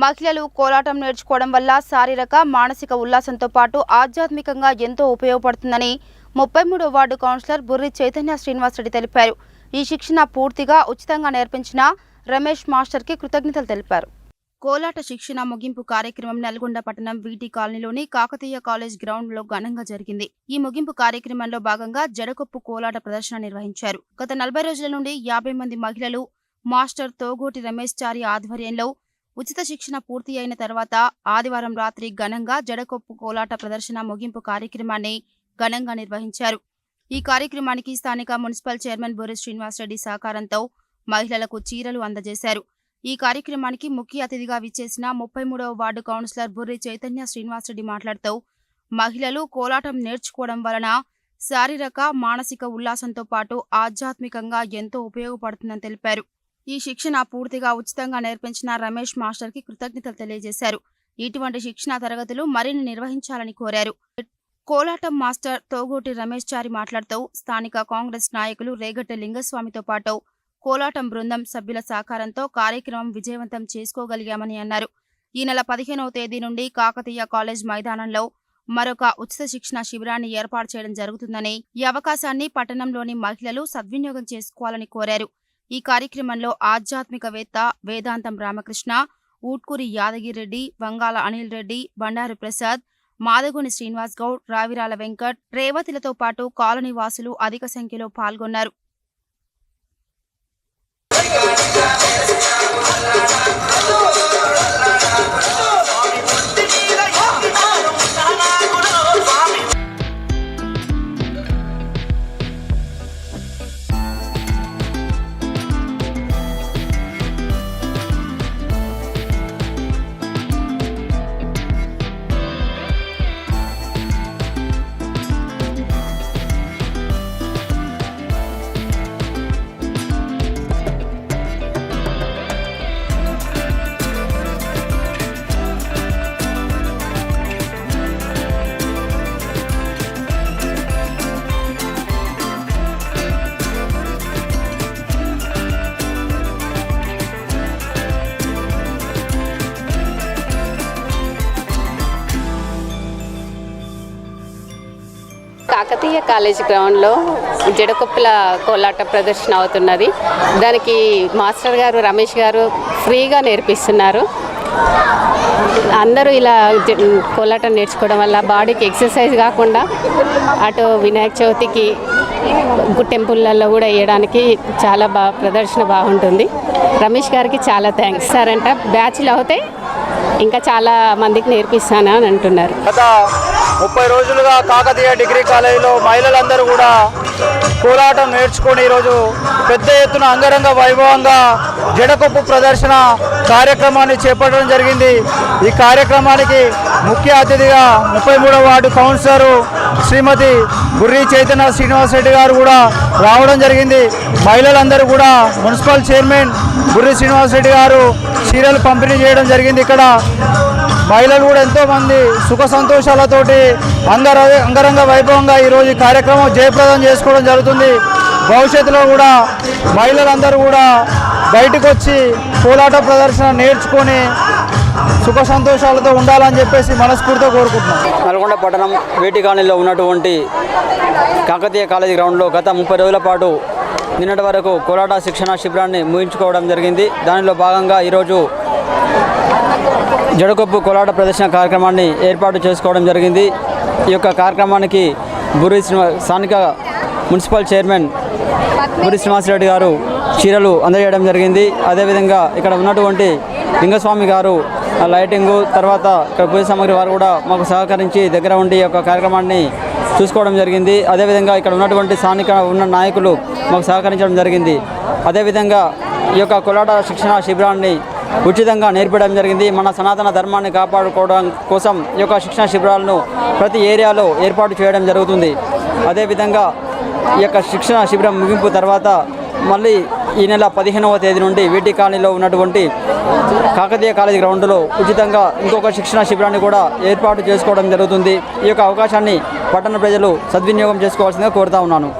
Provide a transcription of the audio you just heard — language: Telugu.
మహిళలు కోలాటం నేర్చుకోవడం వల్ల శారీరక మానసిక ఉల్లాసంతో పాటు ఆధ్యాత్మికంగా ఎంతో ఉపయోగపడుతుందని ముప్పై మూడో వార్డు కౌన్సిలర్ బుర్రి చైతన్య శ్రీనివాసరెడ్డి తెలిపారు. ఈ శిక్షణ పూర్తిగా ఉచితంగా నేర్పించిన రమేష్ మాస్టర్కి కృతజ్ఞతలు తెలిపారు. కోలాట శిక్షణ ముగింపు కార్యక్రమం నల్గొండ పట్టణం వీటి కాలనీలోని కాకతీయ కాలేజ్ గ్రౌండ్లో ఘనంగా జరిగింది. ఈ ముగింపు కార్యక్రమంలో భాగంగా జడకొప్పు కోలాట ప్రదర్శన నిర్వహించారు. గత నలభై రోజుల నుండి యాభై మంది మహిళలు మాస్టర్ తోగోటి రమేష్ చారి ఆధ్వర్యంలో ఉచిత శిక్షణ పూర్తి అయిన తర్వాత ఆదివారం రాత్రి ఘనంగా జడకొప్పు కోలాట ప్రదర్శన ముగింపు కార్యక్రమాన్ని ఘనంగా నిర్వహించారు. ఈ కార్యక్రమానికి స్థానిక మున్సిపల్ చైర్మన్ బొరి శ్రీనివాసరెడ్డి సహకారంతో మహిళలకు చీరలు అందజేశారు. ఈ కార్యక్రమానికి ముఖ్య అతిథిగా విచ్చేసిన ముప్పై మూడవ వార్డు కౌన్సిలర్ బుర్రి చైతన్య శ్రీనివాసరెడ్డి మాట్లాడుతూ మహిళలు కోలాటం నేర్చుకోవడం వలన శారీరక మానసిక ఉల్లాసంతో పాటు ఆధ్యాత్మికంగా ఎంతో ఉపయోగపడుతుందని తెలిపారు. ఈ శిక్షణ పూర్తిగా ఉచితంగా నేర్పించిన రమేష్ మాస్టర్కి కృతజ్ఞతలు తెలియజేశారు. ఇటువంటి శిక్షణ తరగతులు మరిన్ని నిర్వహించాలని కోరారు. కోలాటం మాస్టర్ తోగోటి రమేష్ చారి మాట్లాడుతూ స్థానిక కాంగ్రెస్ నాయకులు రేగట్టె లింగస్వామితో పాటు కోలాటం బృందం సభ్యుల సహకారంతో కార్యక్రమం విజయవంతం చేసుకోగలిగామని అన్నారు. ఈ నెల పదిహేనవ తేదీ నుండి కాకతీయ కాలేజ్ మైదానంలో మరొక ఉచిత శిక్షణ శిబిరాన్ని ఏర్పాటు చేయడం జరుగుతుందని ఈ అవకాశాన్ని పట్టణంలోని మహిళలు సద్వినియోగం చేసుకోవాలని కోరారు. ఈ కార్యక్రమంలో ఆధ్యాత్మికవేత్త వేదాంతం రామకృష్ణ ఊట్కూరి యాదగిరెడ్డి వంగాల అనిల్ రెడ్డి బండారు ప్రసాద్ మాదగుని శ్రీనివాస్ గౌడ్ రావిరాల వెంకట్ రేవతిలతో పాటు కాలనీ వాసులు అధిక సంఖ్యలో పాల్గొన్నారు. కాకతీయ కాలేజ్ గ్రౌండ్లో జడకొప్పుల కోలాట ప్రదర్శన అవుతున్నది. దానికి మాస్టర్ గారు రమేష్ గారు ఫ్రీగా నేర్పిస్తున్నారు. అందరూ ఇలా జ- కోలాటం నేర్చుకోవడం వల్ల బాడీకి ఎక్సర్సైజ్ కాకుండా అటు వినాయక చవితికి టెంపుల్లలో కూడా వేయడానికి చాలా బాగా ప్రదర్శన బాగుంటుంది. రమేష్ గారికి చాలా థ్యాంక్స్ సార్ అంట బ్యాచ్లు అవుతాయి ఇంకా చాలా మందికి నేర్పిస్తాను అని అంటున్నారు. ముప్పై రోజులుగా కాకతీయ డిగ్రీ కాలేజీలో మహిళలందరూ కూడా కోలాటం నేర్చుకొని ఈరోజు పెద్ద ఎత్తున అంగరంగ వైభవంగా జడకొప్పు ప్రదర్శన కార్యక్రమాన్ని చేపట్టడం జరిగింది. ఈ కార్యక్రమానికి ముఖ్య అతిథిగా ముప్పై మూడవ వార్డు కౌన్సిలరు శ్రీమతి గుర్రి చైతన్య శ్రీనివాసరెడ్డి గారు కూడా రావడం జరిగింది. మహిళలందరూ కూడా మున్సిపల్ చైర్మన్ గుర్రి శ్రీనివాసరెడ్డి గారు చీరలు పంపిణీ చేయడం జరిగింది. ఇక్కడ మహిళలు కూడా ఎంతో మంది సుఖ సంతోషాలతోటి అంగర అంగరంగ వైభవంగా ఈరోజు ఈ కార్యక్రమం జయప్రదం చేసుకోవడం జరుగుతుంది. భవిష్యత్తులో కూడా మహిళలందరూ కూడా బయటకు వచ్చి కోలాట ప్రదర్శన నేర్చుకొని సుఖ సంతోషాలతో ఉండాలని చెప్పేసి మనస్ఫూర్తితో కోరుకుంటున్నాం. నల్గొండ పట్టణం వేటి కాలనీలో ఉన్నటువంటి కాకతీయ కాలేజీ గ్రౌండ్లో గత ముప్పై రోజుల పాటు నిన్నటి వరకు కోలాట శిక్షణ శిబిరాన్ని ముగించుకోవడం జరిగింది. దానిలో భాగంగా ఈరోజు జడకొప్పు కోలాట ప్రదర్శన కార్యక్రమాన్ని ఏర్పాటు చేసుకోవడం జరిగింది. ఈ యొక్క కార్యక్రమానికి బురి శ్రీనివా స్థానిక మున్సిపల్ చైర్మన్ బురి శ్రీనివాసరెడ్డి గారు చీరలు అందజేయడం జరిగింది. అదేవిధంగా ఇక్కడ ఉన్నటువంటి లింగస్వామి గారు ఆ లైటింగు తర్వాత ఇక్కడ పూజ సామాగ్రి వారు కూడా మాకు సహకరించి దగ్గర ఉండి ఈ యొక్క కార్యక్రమాన్ని చూసుకోవడం జరిగింది. అదేవిధంగా ఇక్కడ ఉన్నటువంటి స్థానిక ఉన్న నాయకులు మాకు సహకరించడం జరిగింది. అదేవిధంగా ఈ యొక్క కొలాట శిక్షణ శిబిరాన్ని ఉచితంగా నేర్పడం జరిగింది. మన సనాతన ధర్మాన్ని కాపాడుకోవడం కోసం ఈ యొక్క శిక్షణ శిబిరాలను ప్రతి ఏరియాలో ఏర్పాటు చేయడం జరుగుతుంది. అదేవిధంగా ఈ యొక్క శిక్షణ శిబిరం ముగింపు తర్వాత మళ్ళీ ఈ నెల పదిహేనవ తేదీ నుండి వీటి కాలనీలో ఉన్నటువంటి కాకతీయ కాలేజీ గ్రౌండ్లో ఉచితంగా ఇంకొక శిక్షణ శిబిరాన్ని కూడా ఏర్పాటు చేసుకోవడం జరుగుతుంది. ఈ యొక్క అవకాశాన్ని పట్టణ ప్రజలు సద్వినియోగం చేసుకోవాల్సిందిగా కోరుతా ఉన్నాను.